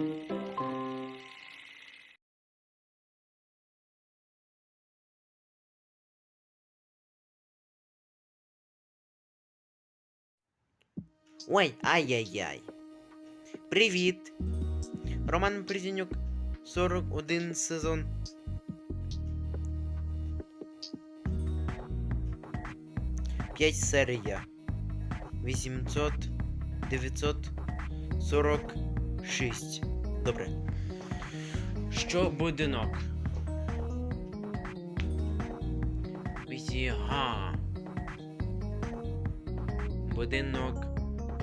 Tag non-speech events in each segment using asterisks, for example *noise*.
Ой, ай-яй-яй. Привіт. Роман Призінюк, 41 сезон. П'ять серія. 800 946. Добре. Що будинок? Візіга. Будинок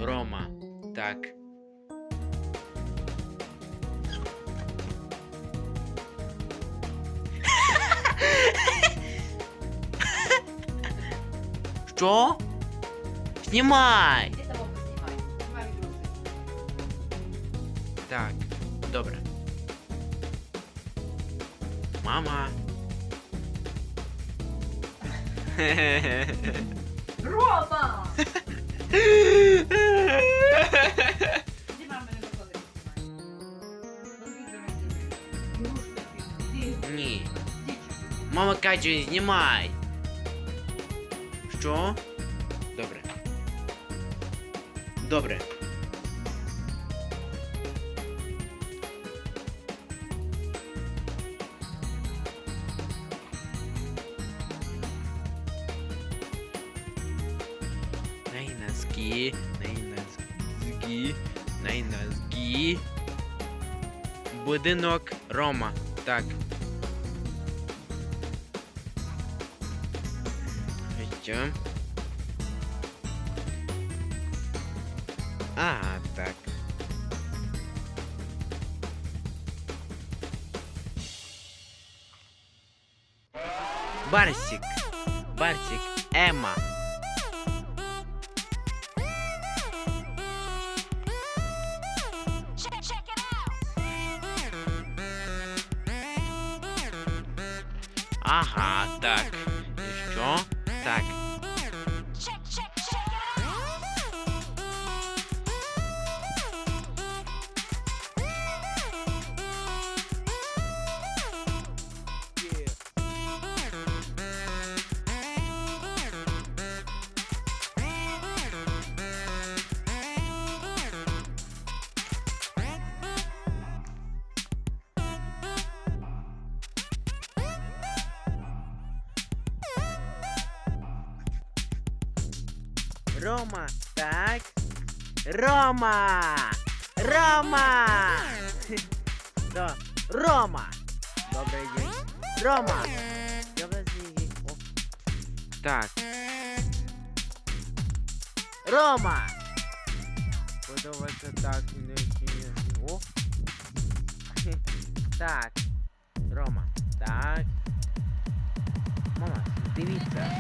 Рома. Так. Що? Знімай! Видосы. Так, добре. Мама. Рома! Виходить? Ні. Мама каже, знімай. Що? Добре. Добре. Носки, най носки, най носки. Будинок Рома. Так. Що? А, так. Барсик. Барсик. Ема. Ага, так. І що? Так. Рома, так. Рома! Рома! *laughs* Да. Рома! Добрий день. Рома! День. О. Так. Рома! Подобається так. не- не- О. *laughs* Так. Рома. Так. Мама, дивіться.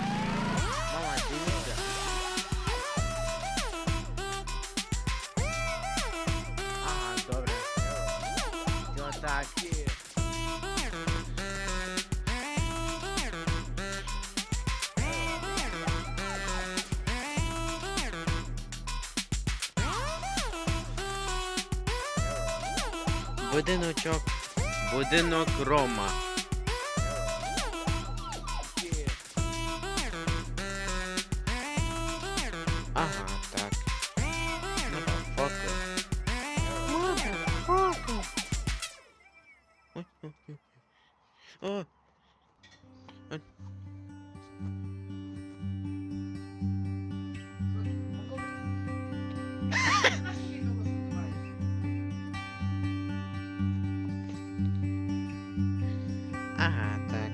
Що є. Будиночок. Будинок Рома. О. Ой. Ага, так.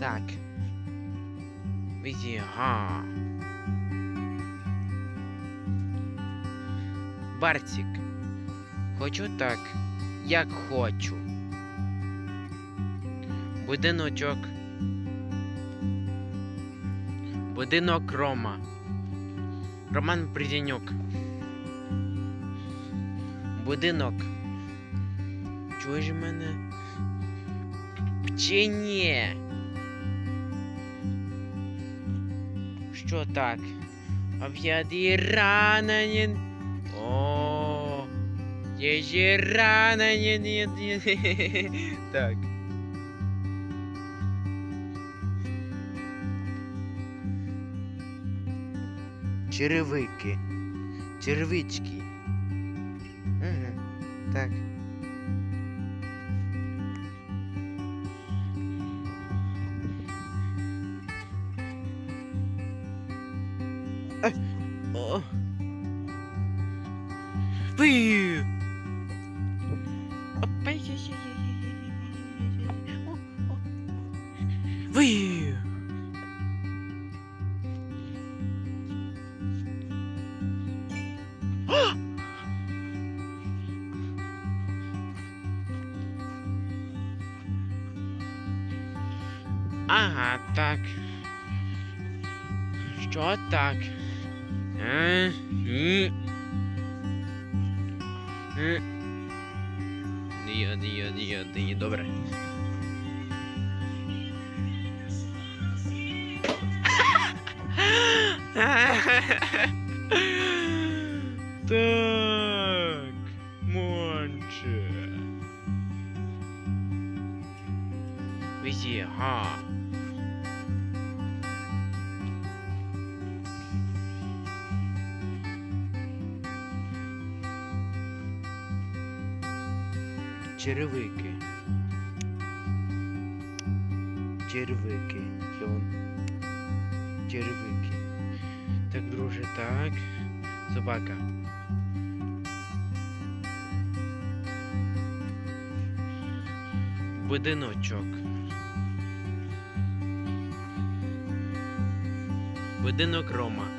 Так. Візі, га. Барсик. Хочу так, як хочу. Будиночок. Будинок Рома. Роман Приденюк. Будинок. Чуєш мене? Чи ні? Що так? Об'яді ранені. О, є же ранені. Так. Черевики. Червички. Так. Ай. О. Ти. Ви. Ага, так. Що так? Е, а? М? Ні, ні, ні, ні, добре. Так, Монче. Везі, га. Черевики. Черевики. Черевики. Так, друже, так. Собака. Будиночок. Будинок Рома.